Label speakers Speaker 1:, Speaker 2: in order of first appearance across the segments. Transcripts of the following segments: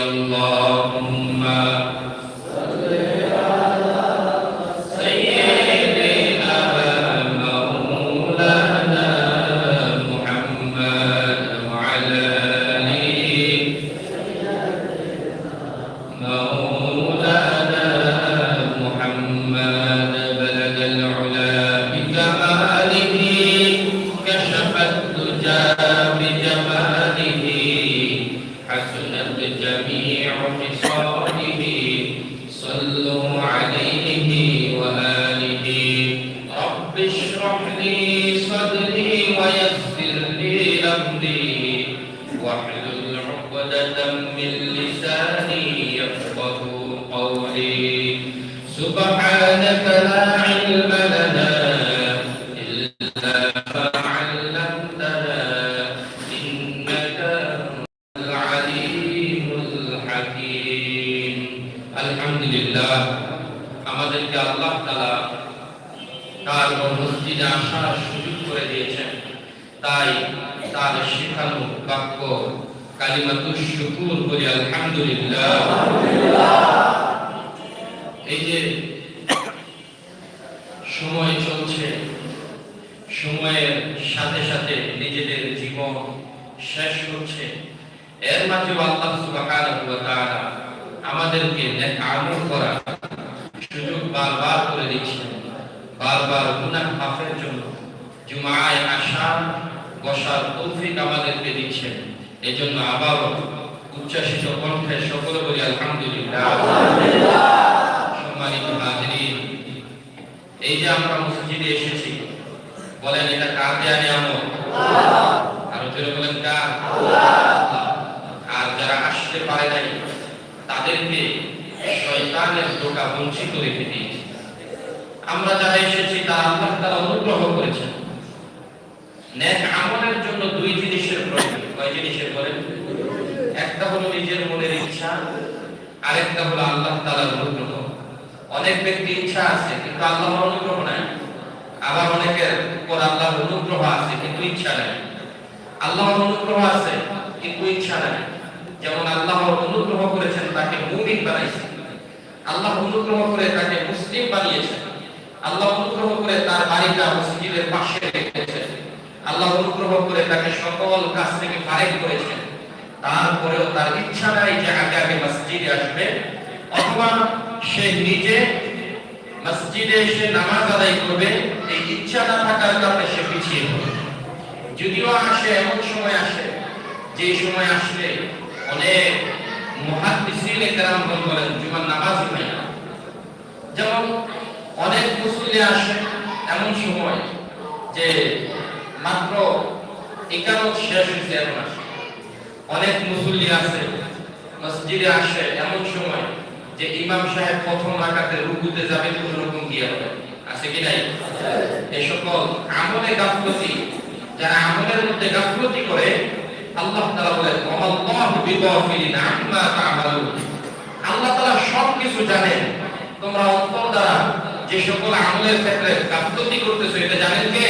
Speaker 1: আল্লাহ আলহামদুলিল্লাহ। এই যে সময় চলছে, সময়ের সাথে সাথে নিজেদের জীবন শেষ হচ্ছে। এর মাঝে আল্লাহ সুবহানাহু আমাদেরকে আমল করা সুযোগ বারবার করে দিচ্ছেন। বারবার গুনাহ মাফের জন্য জুমায় আসা বসার তৌফিক আমাদেরকে দিচ্ছেন। এজন্য আবারও উচ্ছ্বাসিত কণ্ঠে সকলে বলি আলহামদুলিল্লাহ। এই যে আমরা মসজিদে এসেছি, বলেন এটা কার দেয়া নিয়ামত আরও জোরে বলেন কার? আর যারা আসতে পারে নাই, তাদেরকে শয়তানের ধোকা বঞ্চিত রেখে দিয়েছে। আমরা যারা এসেছি, তারা আল্লাহ তারা অনুগ্রহ করেছেন। নেক আমলের জন্য দুই জিনিসের প্রয়োজন। কয় জিনিসের বলেন? একটা হলো নিজের মনের ইচ্ছা, আরেকটা হলো আল্লাহ তাআলার অনুগ্রহ। অনেক ব্যক্তি ইচ্ছা আছে, কিন্তু আল্লাহর অনুগ্রহ নাই। আবার অনেকের উপর আল্লাহর অনুগ্রহ আছে, কিন্তু ইচ্ছা নাই। আল্লাহর অনুগ্রহ আছে, কিন্তু ইচ্ছা নাই। যেমন আল্লাহর অনুগ্রহ করেছেন, তাকে মুমিন বানাইছেন আল্লাহ অনুগ্রহ করে তাকে মুসলিম বানিয়েছেন আল্লাহ অনুগ্রহ করে তার বাড়িটা মসজিদের পাশে রেখেছেন আল্লাহ অনুগ্রহ করে তাকে সকল কাজ থেকে ফারেক করেছেন তারপরেও তার ইচ্ছা নাই যে আগে আগে মসজিদে আসবে। অথবা সে নিজে মসজিদে এসে নামাজ আদায় করবে, এই ইচ্ছা না থাকার কারণে সে পিছিয়ে পড়ে যদিও আসে, এমন সময় আসে, যে সময় আসলে অনেক মহাদিসিন একরাম বলেন জুমার নামাজই হয় না। যেমন অনেক মুসল্লি আসে, এমন সময় যে মাত্র একাদশ শেষ হয়েছে, এমন আসে। অনেক মুসল্লি আছে, মসজিদে আসে এমন সময় যে ইমাম সাহেব প্রথম রাকাতে রুকুতে যাবে, কোন রকম গিয়ে হবে? আছে কি নাই? এই সকল আমলে গাফলতি, যারা আমলের মধ্যে গাফলতি করে, আল্লাহ তাআলা বলেন ওয়াল্লাহু বিগাফিলিন আম্মা তা'মালুন। আল্লাহ তাআলা সব কিছু জানেন। তোমরা অন্তর দ্বারা যে সকল আমলের ক্ষেত্রে গাফলতি করতেছো, এটা জানেন কে?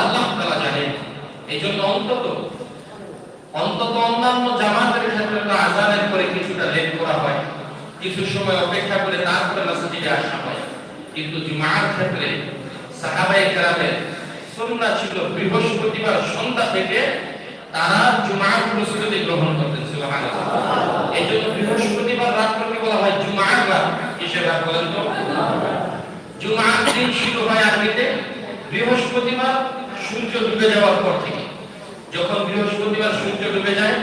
Speaker 1: আল্লাহ তাআলা জানেন। এই জন্য অন্তত অন্তত অন্যান্য জামাতের ক্ষেত্রে তো আজানের পরে কিছুটা লেট করা হয়। কিছু সময় অপেক্ষা করে তারপরে মসজিদে আসা হয়। কিন্তু জুমার ক্ষেত্রে কেরামের ছিল বৃহস্পতিবার সন্ধ্যা থেকে তারা জুমার প্রস্তুতি গ্রহণ করতেন এই জন্য বৃহস্পতিবার বলা হয় জুমার রাত রাত বলেন তো। জুমার দিন শুরু হয় বৃহস্পতিবার সূর্য ডুবে যাওয়ার পর থেকে। যখন বৃহস্পতিবার সূর্য ডুবে যায়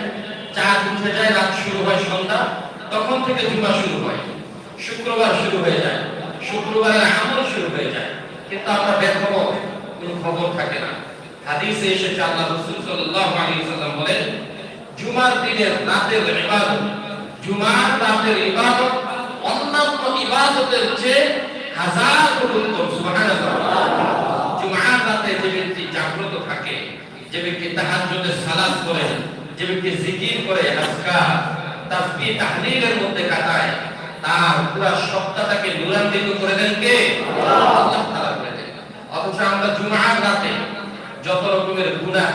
Speaker 1: চাঁদ উঠে যায়, রাত শুরু হয় সন্ধ্যা, তখন থেকে জুমা শুরু হয়। শুক্রবার শুরু হয়ে যায়। শুক্রবারের আমল শুরু হয়ে যায়। কিন্তু আমরা বেখবর কোনো খবর থাকে না। হাদিসে এসেছে আল্লাহ রাসূল সাল্লাম বলেন, জুমার দিনের রাতের ইবাদত, জুমার রাতের ইবাদত অন্যান্য ইবাদতের চেয়ে হাজার গুণ উত্তম জুমার রাতে যে ব্যক্তি জাগ্রত থাকে যে ব্যক্তি তাহাজ্জুদের সালাত করে, যে ব্যক্তি জিকির করে আজকার তাসবিহ তাহলিলের মধ্যে কাটায়, তার পুরো সপ্তাহটাকে নূরান্বিত করে দেন কে? আল্লাহ তাআলা করে দেন। অথচ আমরা জুমার রাতে যত রকমের গুনাহ,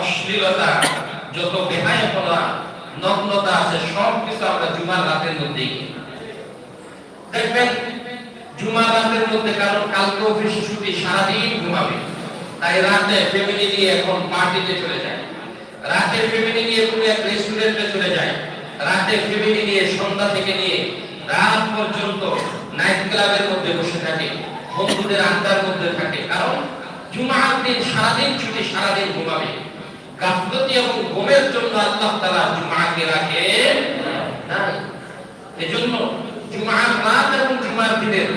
Speaker 1: অশ্লীলতা, যত বেহায়াপনা, নগ্নতা আছে সব কিছু আমরা জুমার রাতের মধ্যেই। দেখবেন, জুমার রাতের মধ্যে কারণ কালকে অফিস ছুটি সারাদিন ঘুমাবে। তাই রাতে ফ্যামিলি নিয়ে এখন পার্টিতে চলে যায়। রাতে ফ্যামিলি নিয়ে কোনো এক রেস্টুরেন্টে চলে যায়। রাতে ফ্যামিলি নিয়ে সন্ধ্যা থেকে নিয়ে রাত পর্যন্ত নাইট ক্লাবের মধ্যে বসে থাকে, বন্ধুদের আড্ডার মধ্যে থাকে। কারণ জুমার দিন সারাদিন ছুটি, সারাদিন ঘুমাবে। গাফলতি এবং ঘুমের জন্য আল্লাহ তাআলা জুমাকে রাখে এজন্য জুমার রাত এবং জুমার দিনের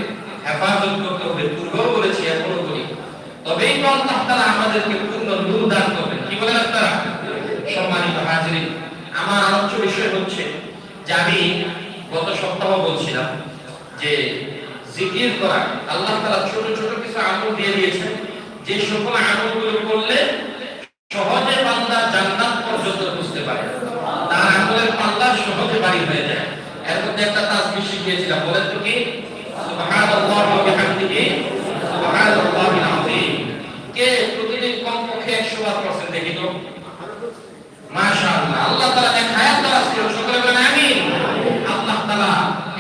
Speaker 1: হেফাজত করতে হবে। পূর্বেও বলেছি, এখনও বলি তবেই আল্লাহ তাআলা আমাদেরকে পূর্ণ নূর দান করবেন। কি বলেন আপনারা? সম্মানিত হাজিরিন, আমার আলোচ্য বিষয় হচ্ছে যে আমি গত সপ্তাহ বলছিলাম যে জিকির করা, আল্লাহ তাআলা ছোট ছোট কিছু আমল দিয়ে দিয়েছেন। যে সকল আমলগুলো করলে সহজে বান্দা জান্নাত পর্যন্ত বুঝতে পারে। তার আমলের পাল্লা সহজে বাড়ি হয়ে যায়। এর মধ্যে একটা তাসবিহ শিখিয়েছিলাম। বলেন তো কি? সুবহানাল্লাহি ওয়া বিহামদিহি সুবহানাল্লাহিল আযীম কে প্রতিদিন কমপক্ষে 100 বার পড়ছেন দেখি তো মাশাআল্লাহ, আল্লাহ তাআলা এক হায়াত দ্বারা ছিল, সকলে বলেন আমিন। আল্লাহ তাআলা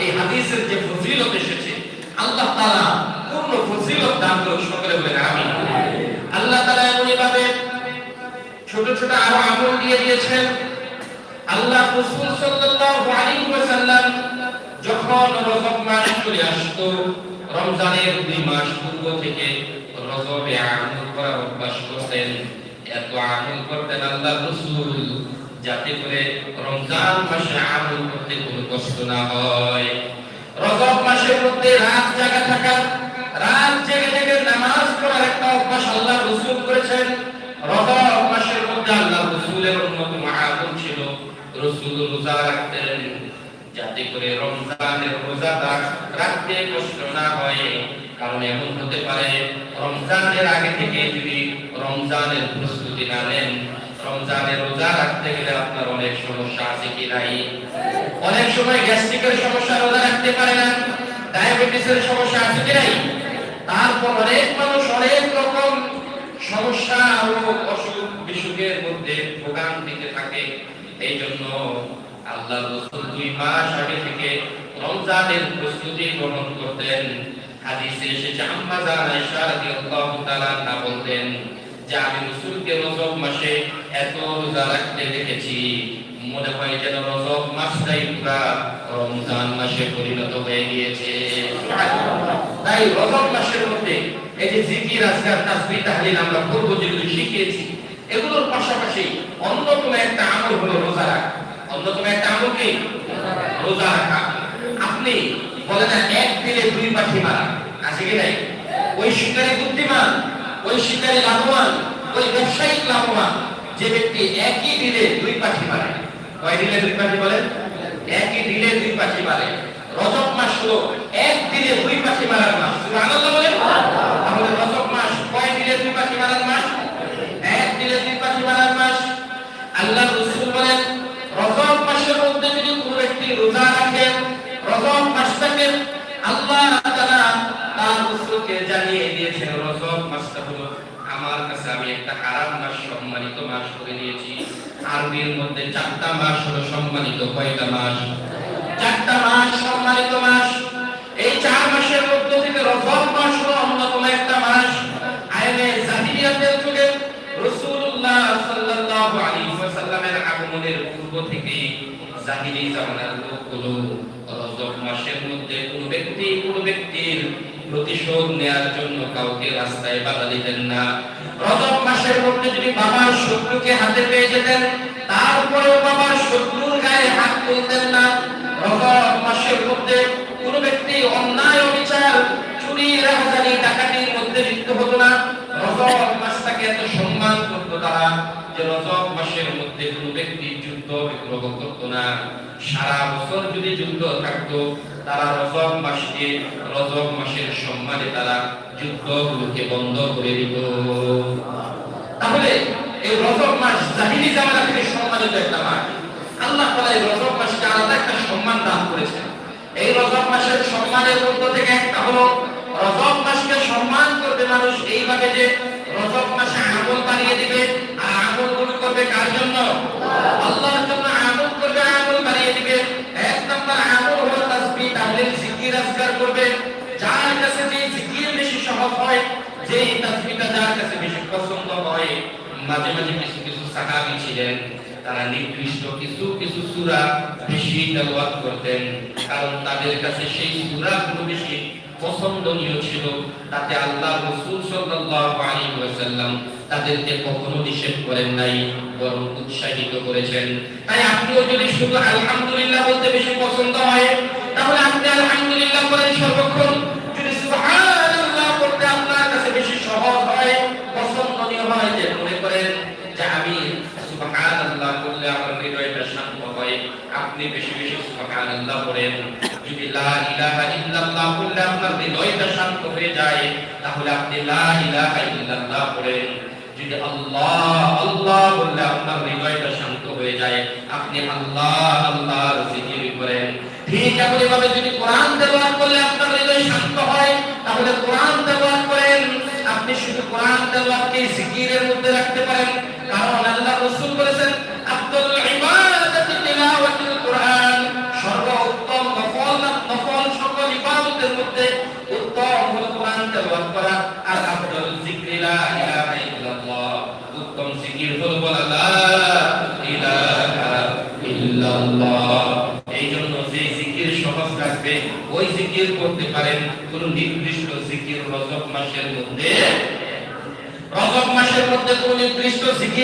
Speaker 1: এই হাদিসের যে ফজিলত এসেছে, আল্লাহ তাআলা পূর্ণ ফজিলত দান করুন সকলে বলেন আমিন। আল্লাহ তাআলা এমনই ভাবে ছোট ছোট আরও আমল দিয়ে দিয়েছেন। আল্লাহ রাসূল সাল্লাল্লাহু আলাইহি ওয়াসাল্লাম যখন রজব মাস চলে আসতো, রমজানের দুই মাস পূর্ব থেকে রজবে আমল করার অভ্যাস করতেন। এত আমল করতেন আল্লাহ রাসূল, যাতে করে রমজান মাসে আমল করতে কোনো কষ্ট না হয়। রজব মাসের মধ্যে রাত জাগা থাকা, রাত জেগে জেগে নামাজ পড়ার একটা অভ্যাস আল্লাহ রাসূল করেছেন। রজব মাসের মধ্যে আল্লাহ রাসূলের অন্যতম আমল ছিল, রাসূল রোজা রাখতেন। যাতে করে রমজানের রোজাটা রাখতে কষ্ট না হয়। কারণ এমন হতে পারে, রমজানের আগে থেকে যদি রমজানের প্রস্তুতি না নেন, রমজানের রোজা রাখতে গেলে আপনার অনেক সমস্যা আছে কি নাই? অনেক সময় গ্যাস্ট্রিকের সমস্যা রোজা রাখতে পারে না, ডায়াবেটিসের সমস্যা আছে কি নাই? তারপর অনেক মানুষ অনেক রকম সমস্যা ও অসুখ বিসুখের মধ্যে ভোগান্তিতে থাকে। এই জন্য আল্লাহ রসুল দুই মাস আগে থেকে রমজানের প্রস্তুতি গ্রহণ করতেন। হাদিসে এসেছে, আম্মা জান আয়েশা রাদিয়াল্লাহু তাআলা না বলতেন যে আমি রসুলকে রজব মাসে এত রোজা রাখতে দেখেছি। মনে হয় যেন রজব মাসটাই পুরা রমজান মাসে পরিণত হয়ে গিয়েছে। তাই রজব মাসের মধ্যে এই যে জিকির আজকার তাসবিহ, তাহলিল আমরা পূর্ব যেগুলো শিখিয়েছি, এগুলোর পাশাপাশি অন্যতম একটা আমল হলো রোজা রাখা। অন্যতম একটা আমল কি? রোজা রাখা। আপনি বলে না, এক দিনে দুই পাখি মারা। আছে কি নাই? ওই শিকারী বুদ্ধিমান, ওই শিকারী লাভবান, ওই ব্যবসায়িক লাভবান, যে ব্যক্তি একই দিনে দুই পাখি মারে। কয় দিনে দুই পাখি বলেন একই দিনে দুই পাখি মারে। রজব মাস হলো এক দিনে দুই পাখি মারার মাস। সুবহানাল্লাহ বলেন। তাহলে রজব মাস কয় দিনে দুই পাখি মারার মাস? এক দিনে দুই পাখি মারার মাস। আল্লাহ রাসূল বলেন রজব মাসের মধ্যে যদি কোনো ব্যক্তি রোজা রাখেন রজব মাসটাকে আল্লাহ তার রাসূলকে জানিয়ে দিয়েছেন, রজব মাসটা হলো আমার কাছে আমি একটা হারাম মাস, সম্মানিত মাস করে নিয়েছি। আরবির মধ্যে চারটা মাস হলো সম্মানিত, কয়টা মাস? চারটা মাস, সম্মানিত মাস। এই চার মাসের মধ্যে থেকে রজব মাস হলো অন্যতম একটা মাস। আইনে জাহিলিয়াতের যুগে রাসূলুল্লাহ সাল্লাল্লাহু আলাইহি ওয়াসাল্লামের আগমনের পূর্ব থেকে জাহিলি জামানার লোকগুলো রজব মাসের মধ্যে কোন ব্যক্তি কোন ব্যক্তির প্রতিশোধ নেয়ার জন্য কাউকে রাস্তায় বাধা দিতেন না। রজব মাসের মধ্যে যদি বাবার শত্রুকে হাতে পেয়ে যেতেন, তারপরেও বাবার শত্রুর গায়ে হাত তুলতেন না। রজব মাসের মধ্যে কোন ব্যক্তি অন্যায়, অবিচার, চুরি, রাহাজানি, ডাকাতির মধ্যে লিপ্ত হতো না। রজব মাসটাকে এত সম্মান করতো তারা। রজব মাসের মধ্যে কোন ব্যক্তি যুদ্ধ বিগ্রহ করতো না। সারা বছর যদি যুদ্ধ থাকতো, তারা রজব মাসকে রজব মাসের সম্মানে তারা যুদ্ধগুলোকে বন্ধ করে দিত। তাহলে এই রজব মাস জাহিলি জামানা থেকে সম্মানিত একটা মাস। আল্লাহ তাআলা এই রজব মাসকে আলাদা একটা সম্মান দান করেছেন। এই রজব মাসের সম্মানের মধ্যে থেকে একটা হলো, রজব মাসকে সম্মান করবে মানুষ এইভাবে যে রজব মাসে আমল বানিয়ে দিবে করবে কার জন্য? আল্লাহর জন্য আমল করবে, আমল বাড়িয়ে দিবে। এক নম্বর আমল হলো তাসবিহ তাহলিল জিকির আজকার করবে। যার কাছে যে জিকির বেশি সহজ হয় যে তাসবিহটা যার কাছে বেশি পছন্দ হয়, মাঝে মাঝে কিছু কিছু সাহাবী ছিলেন, তারা নির্দিষ্ট কিছু কিছু সূরা বেশি তেলাওয়াত করতেন। কারণ তাদের কাছে সেই সূরাগুলো বেশি পছন্দনীয় ছিল তাতে আল্লাহ রাসূল সাল্লাল্লাহু আলাইহি ওয়াসাল্লাম তাদেরকে কখনো নিষেধ করেন নাই, বরং উৎসাহিত করেছেন। তাই আপনিও যদি শুধু আলহামদুলিল্লাহ বলতে বেশি পছন্দ হয়, তাহলে আপনি আলহামদুলিল্লাহ বলেন সর্বক্ষণ। যদি সুবহানাল্লাহ করতে আপনার কাছে বেশি সহজ হয়, পছন্দনীয় হয়, যে মনে করেন যে আমি সুবহানাল্লাহ আমার হৃদয়টা শান্ত হয়, আপনি বেশি বেশি সুবহানাল্লাহ বলেন। লা ইলাহা করেন। আপনি শুধু কোরআন তেলাওয়াতকে জিকিরের মধ্যে রাখতে পারেন, কারণ আল্লাহ রাসূল বলেছেন আফদালুল ইবাদাতি কোরআন সর্বোত্তম নফল নফল সকল ইবাদতের মধ্যে উত্তম হলো কোরআন তেলাওয়াত করা আর আফদালুল যিকরি লা ইলাহা ইল্লাল্লাহ।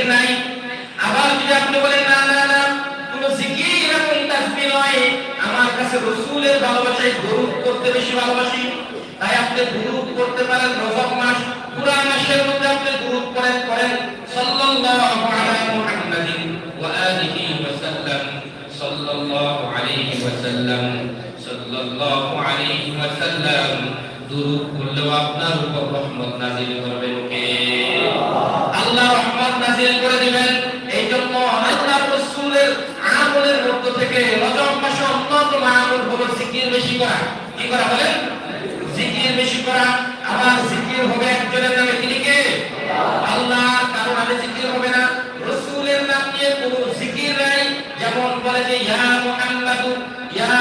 Speaker 1: নয়। আমার কাছে রাসূলের ভালোবাসায় দরুদ করতে বেশি ভালোবাসি। তাই আপনি দরুদ করতে পারেন রজব মাস আল্লাহ রহমত বেশি করা। কি করা বলেন? বেশি করা। আমার জিকির হবে একজনের নামে তিনি কে আল্লাহ কারও নামে জিকির হবে না রাসূলের নাম নিয়ে কোনো জিকির নাই যেমন বলে যে ইয়া মুহাম্মাদু ইয়া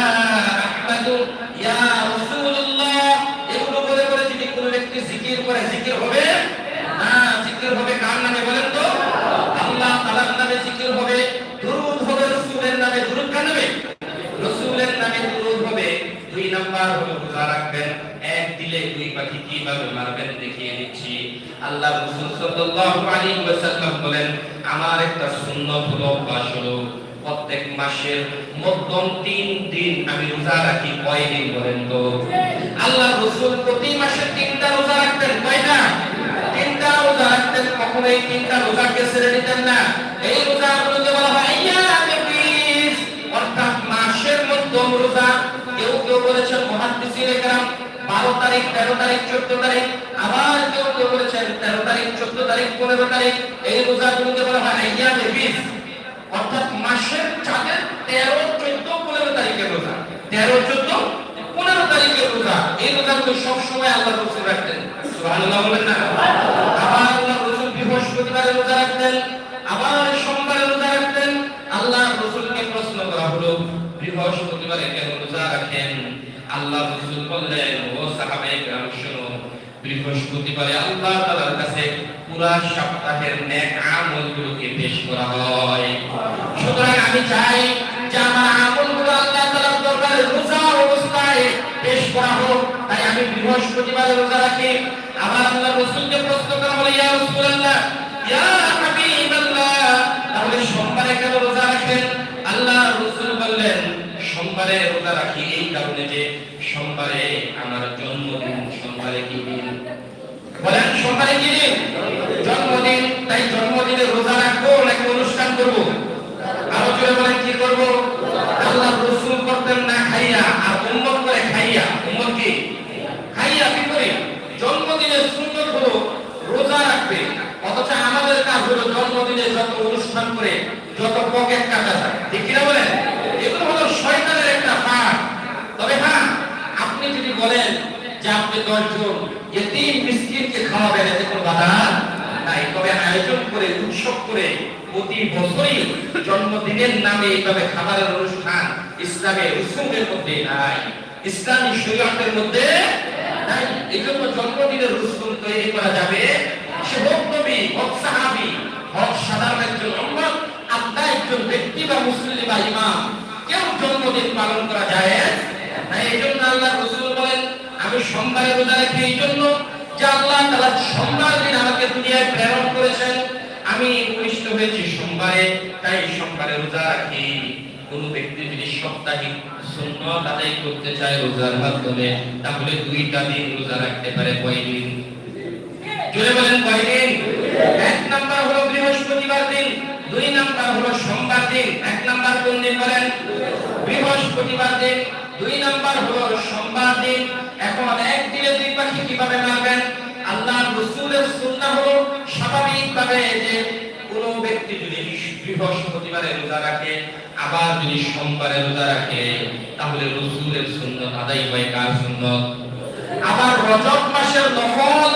Speaker 1: আহমাদু ইয়া রাসূলুল্লাহ এগুলো বলে বলে যদি কোনো ব্যক্তি জিকির করে জিকির হবে না জিকির হবে কার নামে বলেন তো আল্লাহ তাআলার নামে জিকির হবে দুরূদ হবে রাসূলের নামে দুরূদ কার নামে রাসূলের নামে দুরূদ হবে দুই নাম্বার হলো রোজা রাখবেন এক দিলে দুই পাখি কীভাবে মারবেন দেখিয়ে দিচ্ছি আল্লাহ রাসূল সাল্লাল্লাহু আলাইহি ওয়াসাল্লাম বলেন, আমার একটা সুন্নাত হলো অভ্যাস হলো প্রত্যেক মাসের মধ্যম তিন দিন আমি রোজা রাখি কয় দিন বলেন তো? আল্লাহ রাসূল প্রতি মাসে তিনটা রোজা রাখতেন কয়টা তিনটা রোজা রাখতেন, কখনোই তিনটা রোজাকে ছেড়ে দিতেন না। এই রোজাগুলোকে বলা হয় আইয়ামে বিজ অর্থাৎ মাসের মধ্যম রোজা, কেউ কেউ বলেছেন মুহাদ্দিসিনে কেরাম বারো তারিখ, তেরো তারিখ, চোদ্দ তারিখ, আবার কেউ কেউ বলেছেন তেরো তারিখ, চোদ্দ তারিখ, পনেরো তারিখ, এই রোজাগুলোকে বলা হয় আইয়ামে বিজ অর্থাৎ মাসের চাঁদের তেরো, চোদ্দ, পনেরো তারিখের রোজা। তেরো, চোদ্দ, পনেরো তারিখের রোজা। এই রোজাগুলো সবসময় আল্লাহ রসুল রাখতেন। বলেন না? আবার আল্লাহ রসুল বৃহস্পতিবারে রোজা রাখতেন, আবার সোমবারে রোজা রাখতেন। আল্লাহ রসুলকে প্রশ্ন করা হলো, বৃহস্পতিবারে কেন রোজা রাখেন? আল্লাহ রসুল বললেন ও সাহাবায়ে কেরাম শোনো বৃহস্পতিবারে আল্লাহ কাছে পুরা সপ্তাহের নেক আমলগুলোকে পেশ করা হয়। সুতরাং আমি চাই যে আমার আল্লাহ রোজা অবস্থায় পেশ করা হোক। তাই আমি বৃহস্পতিবারে রোজা রাখি। আবার আল্লাহ রাসূলকে প্রশ্ন করা হলো, ইয়া ইয়া তাহলে সোমবারে কেন রোজা রাখেন? আল্লাহ রাসূল বললেন সোমবারে রোজা রাখি, এই কারণে যে সোমবারে আমার জন্মদিন, সোমবারে কি দিন? বলেন, সোমবারে কি দিন? জন্মদিন, তাই জন্মদিনে রোজা রাখব নাকি অনুষ্ঠান করব? আরও জোরে বলেন, কি করব? আল্লাহ রসুল করতেন না খাইয়া, আর উম্মত করে খাইয়া। উম্মত কি? খাইয়া কি করে জন্মদিনের সুন্নত হলো রোজা রাখবে। অথচ আমাদের কাজ হলো জন্মদিনে যত অনুষ্ঠান করে, যত পকেট কাটা যায়। ঠিক কিনা বলেন এগুলো হলো শয়তানের একটা পাঠ তবে হ্যাঁ আপনি যদি বলেন যে আপনি দশজন এতিম মিসকিনকে খাওয়াবেন, এতে কোনো বাধা নাই। তবে আয়োজন করে, উৎসব করে প্রতি বছরই জন্মদিনের নামে এইভাবে খাবারের অনুষ্ঠান ইসলামের উৎসবের মধ্যে নাই। ইসলামী শরীয়তের মধ্যে নাই। এই জন্য জন্মদিনের রসুল তৈরি করা যাবে। সে হোক নবী হোক সাহাবি, হোক সাধারণ একজন উম্মত আত্মা একজন ব্যক্তি বা মুসলিম বা ইমাম, কেউ জন্মদিন পালন করা যায় তাই এই জন্য আল্লাহ রসুল বলেন, আমি সোমবারে রোজা রাখি। এই জন্য যে আল্লাহ তাআলা সোমবার দিন আমাকে দুনিয়ায় প্রেরণ করেছেন, আমি উপবিষ্ট হয়েছি সোমবারে, তাই সোমবারে রোজা রাখি। কোন ব্যক্তি যদি সাপ্তাহিক সুন্নত আদায় করতে চায় রোজার মাধ্যমে, তাহলে দুইটা দিন রোজা রাখতে পারে। কয় দিন? জোরে বলেন, কয় দিন? এক নাম্বার হলো বৃহস্পতিবার দিন, দুই নাম্বার হলো সোমবার দিন, এক নাম্বার কোন দিন বলেন? বৃহস্পতিবার দিন। দুই নাম্বার হলো সোমবার দিন। এখন এক দিনে দুই পাখি কীভাবে মারবেন? আল্লাহ রসুলের সুন্নাহ হলো স্বাভাবিকভাবে যে কোন ব্যক্তি যদি বৃহস্পতিবারে রোজা রাখে, আবার যদি সোমবারে রোজা রাখে, তাহলে রসুলের সুন্নত আদায় হয় কার সুন্নত? আবার রজব মাসের নফল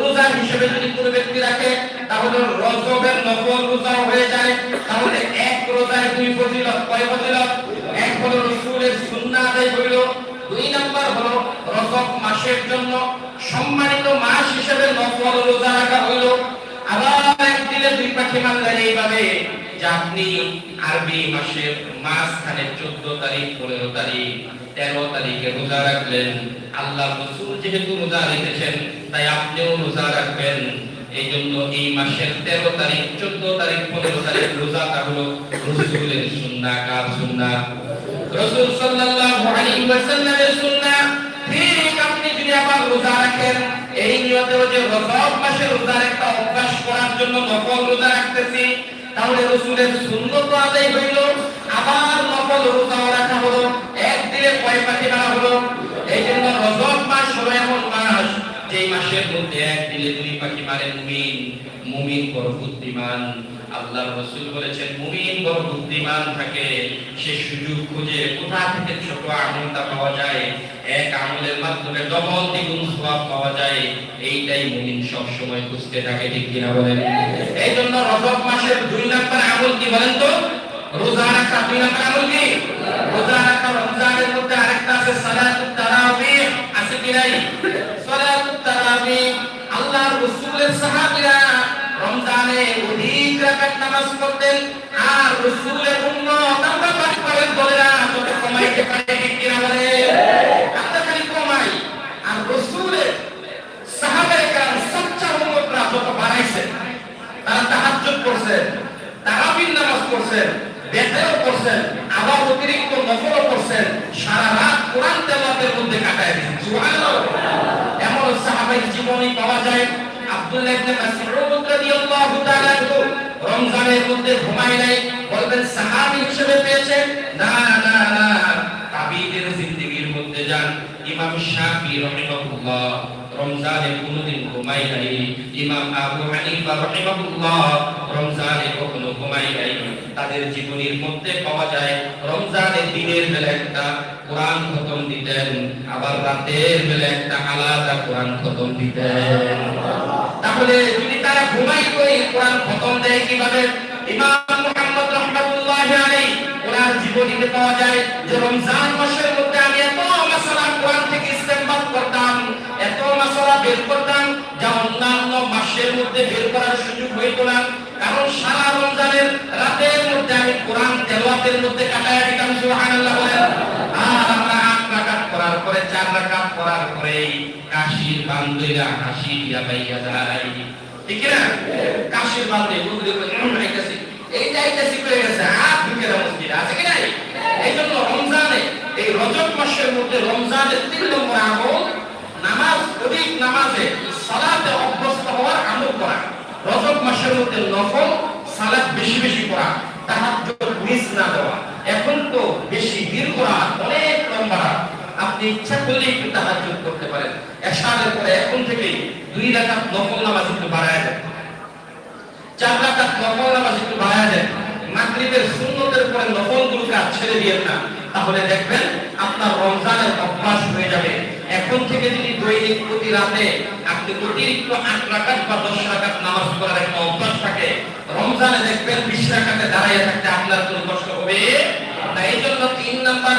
Speaker 1: রোজা হিসেবে যদি কোনো ব্যক্তি রাখে, তাহলে রজবের নফল রোজা হয়ে যায়। তাহলে এক রোজায় দুই ফজিলত, কয় ফজিলত? এক হলো আদায় হইল দুই নাম্বার হলো রজব মাসের জন্য সম্মানিত মাস হিসেবে নফল রোজা রাখা হইল। আবার একদিনে দুই পাখি মারলেন এইভাবে যে আপনি আরবি মাসের মাঝখানে চোদ্দ তারিখ, পনেরো তারিখ, তেরো তারিখে রোজা রাখলেন। আল্লাহ রসুল যেহেতু রোজা রেখেছেন, তাই আপনিও রোজা রাখবেন। এই জন্য এই মাসের তেরো তারিখ, চোদ্দ তারিখ, পনেরো তারিখ রোজাটা হলো রসুলের সুন্না কার সুন্না রসুল সাল্লাল্লাহু আলাইহি ওয়াসাল্লামের সুন্না ঠিক আপনি যদি আবার রোজা রাখেন, এই নিয়তে যে রজব মাসে রোজার একটা অভ্যাস করার জন্য নফল রোজা রাখতেছি, তাহলে রসুলের সুন্নত আদায় হইল। আবার নফল রোজাও রাখা হলো, একদিনে কয় পাখি মারা হলো? এই জন্য রজব মাস হলো এমন মাস, যেই মাসের মধ্যে একদিনে দুই পাখি মারে মুমিন মুমিন বড় বুদ্ধিমান আল্লাহ রসুল বলেছেন, মুমিন বড় বুদ্ধিমান থাকে, সে সুযোগ খুঁজে কোথা থেকে ছোট আমলটা পাওয়া যায়, এক আমলের মাধ্যমে ডবল দ্বিগুণ সওয়াব পাওয়া যায়, এইটাই মুমিন সব সময় খুঁজতে থাকে, ঠিক কিনা বলেন? এই জন্য রজব মাসের দুই নাম্বার আমল কি বলেন তো? রোজা রাখা দুই নাম্বার আমল কি? রোজা রাখা রমজানের মধ্যে আরেকটা আছে, সালাতুত তারাবিহ আছে কি নাই? সালাতুত তারাবিহ আল্লাহর রাসূলের সাহাবীরা রমজানে অধিক রাকাত নামাজ পড়তেন আর রাসূলের উম্মত আমরা পাঠ করেন বলে না যত কমাইতে পারে ঠিক কিনা বলে? আমরা খালি কমাই। আর রাসূলের সাহাবায়ে কেরাম সচ্চা উম্মতরা যত বাড়াইছে তারা তাহাজ্জুদ করছেন, তারাবির নামাজ পড়ছেন, বেতেও করছেন আবার অতিরিক্ত নফলও করছেন সারা রাত কোরআন তেলাওয়াতের মধ্যে কাটায় দিয়েছেন। এমন সাহাবাই জীবনী পাওয়া যায়, আব্দুল্লাহ ইবনে মাসউদ রমজানের মধ্যে ঘুমায় নাই, বলবেন সাহাবী হিসেবে পেয়েছেন? না না না। তাবিদের জিন্দেগীর মধ্যে যান। ইমাম শাফি রাহিমাহুল্লাহ, রমজানে কোনোদিন ঘুমাই নাই। ইমাম আবু হানিফা রাহিমাহুল্লাহ, রমজানে কখনো ঘুমাই নাই। তাদের জীবনীর মধ্যে পাওয়া যায়, রমজানের দিনের বেলা একটা কোরআন খতম দিতেন, আবার রাতের বেলা একটা আলাদা কোরআন খতম দিতেন। তাহলে যদি তারা ঘুমাই করে কোরআন খতম দেয় কীভাবে? ইমাম মুহাম্মদ রাহমাতুল্লাহি আলাইহি, ওনার জীবনীতে পাওয়া যায় যে রমজান মাসের মধ্যে আমি এত মাসালা কোরআন থেকে ইস্তেমবাদ করতাম, এত মাসালা বের করতাম, যা অন্যান্য মাসের মধ্যে বের করার সুযোগ হইতো না। কারণ সারা রমজানের রাতের মধ্যে আমি কোরআন তেলাওয়াতের মধ্যে কাটায় দিতাম, সুবহানাল্লাহ বলেন। আর আমরা আট রাকাত করার পরে চার রাকাত করার পরেই কাশির বান্দীরা হাসি দিয়া পাইয়া যায়। ঠিক না কাশির বান্দে বুঝলি করে গেছে আর ঢুকে মসজিদে। আছে কি নাই? এই জন্য রমজানে, এই রজব মাসের মধ্যে তিন নম্বর আমল, নামাজ, অধিক নামাজে সালাতে অভ্যস্ত হওয়ার আমল করা। রজব মাসের মধ্যে নফল, সালাত বেশি বেশি করা, তাহাজ্জুদ মিস না দেওয়া। এখন তো বেশি দীর্ঘ রাত অনেক লম্বা রাত আপনি ইচ্ছা করলে একটু তাহাজ্জুদ করতে পারেন। এশারের পরে এখন থেকেই দুই রাকাত নফল নামাজ একটু বাড়ায় দেন। চার রাকাত নফল নামাজ একটু বাড়ায় দেন। মাগরিবের সুন্নতের পরে নফলগুলো কাজ ছেড়ে দিয়েন না। তাহলে দেখবেন আপনার রমজানের অভ্যাস হয়ে যাবে। এখন থেকে যদি দৈনিক প্রতি রাতে আপনি অতিরিক্ত আট রাকাত বা দশ রাকাত নামাজ পড়ার একটা অভ্যাস থাকে, রমজানে দেখবেন বিশ রাকাতে দাঁড়িয়ে থাকতে আপনার কোনো কষ্ট হবে এই জন্য তিন নাম্বার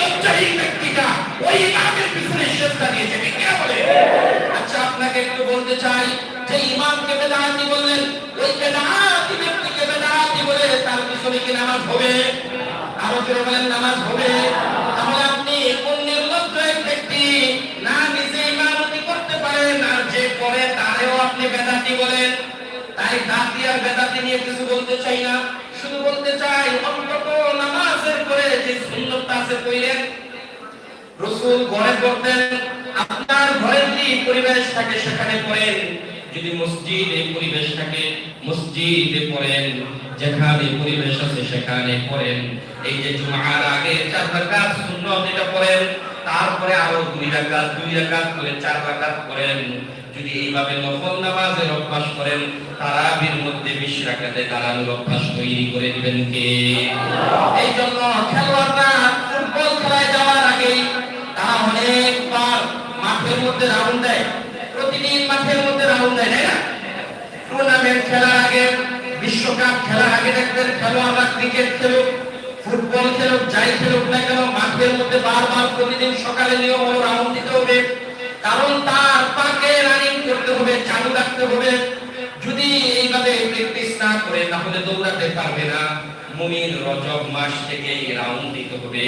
Speaker 1: লজ্জাহীন আচ্ছা আপনি কোন নির্লজ্জ ব্যক্তি না নিজে ইমামতি করতে পারেন, আর যে করে তারেও আপনি বেদাতি বলেন। তাই দাঁতি আর বেদাতি নিয়ে কিছু বলতে চাই না। শুধু বলতে চাই, অন্তত নামাজের পরে যে সুন্নতটা আছে কইলেন রসুল ঘরে পড়তেন আপনার ঘরের যে পরিবেশ থাকে সেখানে পড়েন। যদি মসজিদ পরিবেশ থাকে, মসজিদে পড়েন। যেখানে পরিবেশ আছে সেখানে পড়েন। এই যে জুমার আগে চার রাকাত সুন্নত এটা পড়েন, তারপরে আরও দুই রাকাত দুই রাকাত করে চার রাকাত করেন যদি এইভাবে নফল নামাজের অভ্যাস করেন, তারাবির মধ্যে বিশ রাকাতে দাঁড়ানোর অভ্যাস তৈরি করে দিবেন কে? এই জন্য খেলোয়াড়রা ফুটবল খেলায় যাওয়ার আগেই তারা অনেকবার মাঠের মধ্যে রাউন্ড দেয়। প্রতিদিন মাঠের মধ্যে রাউন্ড দেয় না? টুর্নামেন্ট খেলার আগে, বিশ্বকাপ খেলার আগে দেখবেন খেলোয়াড়রা ক্রিকেট খেলুক, ফুটবল খেলুক, যাই খেলুক না কেন, মাঠের মধ্যে বারবার প্রতিদিন সকালে নিয়ম রাউন্ড দিতে হবে। কারণ তার পাকে রানিং করতে হবে চালু রাখতে হবে। যদি এইভাবে প্র্যাকটিস না করে, তাহলে দৌড়াতে পারবে না। মুমিন রজব মাস থেকে রাউন্ড দিতে হবে।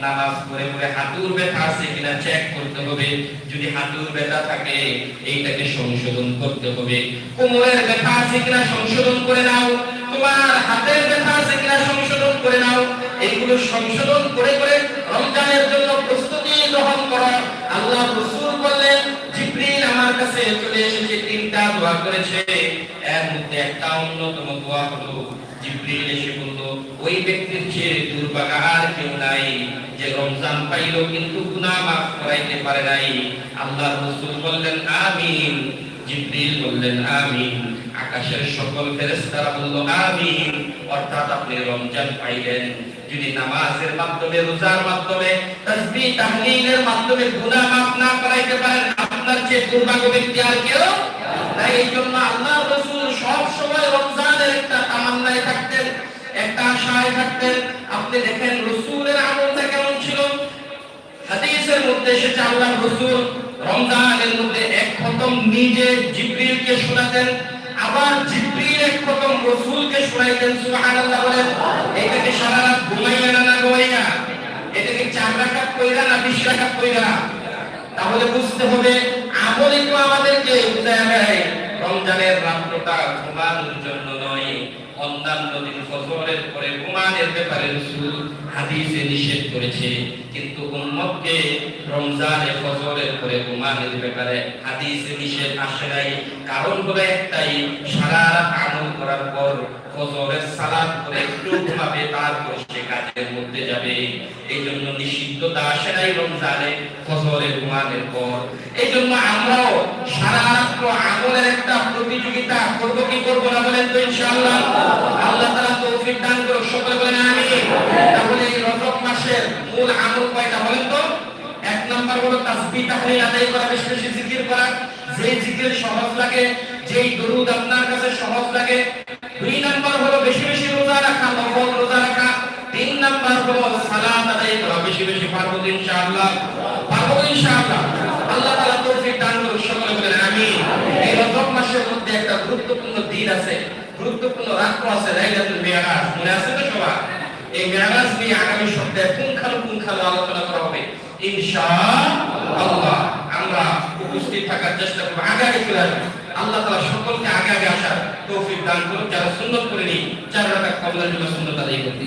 Speaker 1: নামাজ পড়ে পড়ে হাঁটুর ব্যথা আছে কিনা চেক করতে হবে। যদি হাঁটুর ব্যথা থাকে, এইটাকে সংশোধন করতে হবে। কোমরের ব্যথা আছে কিনা সংশোধন করে নাও। তোমার হাতের ব্যথা আছে কিনা সংশোধন করে নাও। এইগুলো সংশোধন করে করে রমজানের জন্য প্রস্তুতি গ্রহণ করো আল্লাহ রাসূল বললেন জিবরিল আমার কাছে চলে এসেছে, তিনটা দোয়া করেছে। এর মধ্যে একটা অন্যতম দোয়া হলো, জিবরিল এসে বলল, ওই ব্যক্তির চেয়ে দুর্ভাগা আর কেউ নাই, যে রমজান পাইল কিন্তু গুনাহ মাফ করাইতে পারে নাই। আল্লাহ রাসূল বললেন, আমিন। জিবরিল বললেন, আমিন। আকাশের সকল ফেরেশতারা বলল, আমিন। অর্থাৎ আপনি রমজান পাইলেন। যদি নামাজের মাধ্যমে, রোজার মাধ্যমে, তাসবিহ, তাহলিলের মাধ্যমে গুনাহ মাফ না করাইতে পারেন আপনার চেয়ে দুর্ভাগ্য ব্যক্তি আর কেউ তাই এই জন্য আল্লাহ রাসূল সব সময় রমজানের একটা তামান্নায় থাকতেন, একটা আশায় থাকতেন। আপনি দেখেন রাসূলের আমলটা কেমন ছিল? হাদিসের মধ্যে এসেছে আল্লাহ রাসূল রমজানের মধ্যে এক খতম নিজে জিবরিলকে শোনাতেন, আবার জিবরিল এক খতম রাসূলকে শোনাইতেন, সুবহানাল্লাহ এটাকে সারা রাত ঘুমাইয়া না না ঘুমাইয়া? এটাকে চার রাকাত কইরা না বিশ রাকাত কইরা? তাহলে বুঝতে হবে আমল একটু আমাদেরকে বুঝায় রমজানের রাত্রটা ঘুমানোর জন্য নয়। অন্যান্য দিন ফজরের পরে ঘুমানোর ব্যাপারে রাসূল হাদিসে নিষেধ করেছে। কিন্তু উম্মতকে রমজানে ফজরের পরে ঘুমানোর ব্যাপারে হাদিসে নিষেধ আসে নাই। কারণ হলো একটাই, সারা আমল করার পর ফজরের সালাত করে একটু ঘুমাবে, তারপর সে কাজের মধ্যে যাবে। এই জন্য নিষিদ্ধতা আসে নাই রমজানে ফজরে ঘুমানোর পর। এই জন্য আমরাও সারা রাত্র আমলের একটা প্রতিযোগিতা করব কি করব না বলেন তো ইনশাআল্লাহ। আল্লাহ তাআলা তৌফিক দান করুন সকলে বলেন আমিন। তাহলে এই রজব মাসের মূল আমল কয়টা বলেন তো? এক নাম্বার হলো তাসবিহ তাহলিল আদায় করা, বেশি বেশি জিকির করা। যে জিকির সহজ লাগে, যেই দরুদ আপনার কাছে সহজ লাগে। দুই নাম্বার হলো বেশি বেশি রোজা রাখা, নফল রোজা রাখা। তিন নাম্বার হলো সালাত আদায় করা, বেশি বেশি পারব ইনশাআল্লাহ। পারব ইনশাআল্লাহ। আল্লাহ তাআলা তৌফিক দান করুন সকলে বলেন আমিন। এই রজব মাসের মধ্যে একটা গুরুত্বপূর্ণ দিন আছে। গুরুত্বপূর্ণ রাত্র আছে, লাইলাতুল মিরাজ মনে আছে তো সবার? এই মেরাজ নিয়ে আগামী সপ্তাহে পুঙ্খানুপুঙ্খানু আলোচনা করা হবে। ইনশাআল্লাহ। আমরা উপস্থিত থাকার চেষ্টা করব। আগে আগে আল্লাহ তালা সকলকে আগে আগে আসার তৌফিক দান করুন যারা সুন্দর করে নিই যারা কমলার জন্য সুন্দর তাদের করতে